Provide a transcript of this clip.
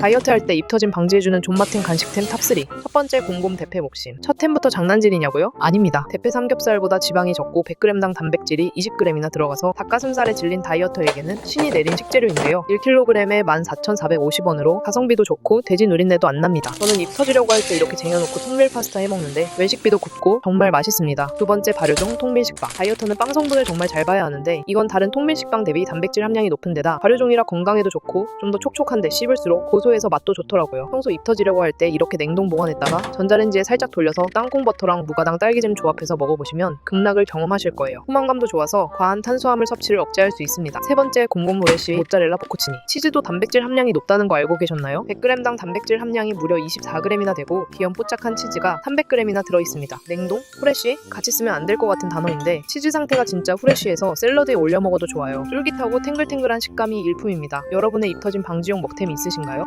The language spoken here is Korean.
다이어트 할 때 입 터짐 방지해주는 존맛템 간식템 탑3 첫 번째 곰곰 대패 목심 첫 템부터 장난질이냐고요? 아닙니다. 대패 삼겹살보다 지방이 적고 100g당 단백질이 20g이나 들어가서 닭가슴살에 질린 다이어터에게는 신이 내린 식재료인데요. 1kg에 14,450원으로 가성비도 좋고 돼지 누린내도 안 납니다. 저는 입 터지려고 할 때 이렇게 쟁여놓고 통밀 파스타 해먹는데 외식비도 굽고 정말 맛있습니다. 두 번째 발효종 통밀 식빵. 다이어터는 빵 성분을 정말 잘 봐야 하는데 이건 다른 통밀 식빵 대비 단백질 함량이 높은 데다 발효종이라 건강에도 좋고 좀 더 촉촉한데 씹을수록 고소 해서 맛도 좋더라고요. 평소 입 터지려고 할 때 이렇게 냉동 보관했다가 전자레인지에 살짝 돌려서 땅콩 버터랑 무가당 딸기잼 조합해서 먹어보시면 극락을 경험하실 거예요. 포만감도 좋아서 과한 탄수화물 섭취를 억제할 수 있습니다. 세 번째 곰곰 후레쉬 모짜렐라 포코치니 치즈도 단백질 함량이 높다는 거 알고 계셨나요? 100g당 단백질 함량이 무려 24g이나 되고 귀염뽀짝한 치즈가 300g이나 들어있습니다. 냉동? 후레쉬? 같이 쓰면 안 될 것 같은 단어인데 치즈 상태가 진짜 후레쉬해서 샐러드에 올려 먹어도 좋아요. 쫄깃하고 탱글탱글한 식감이 일품입니다. 여러분의 입 터진 방지용 먹템 있으신가요?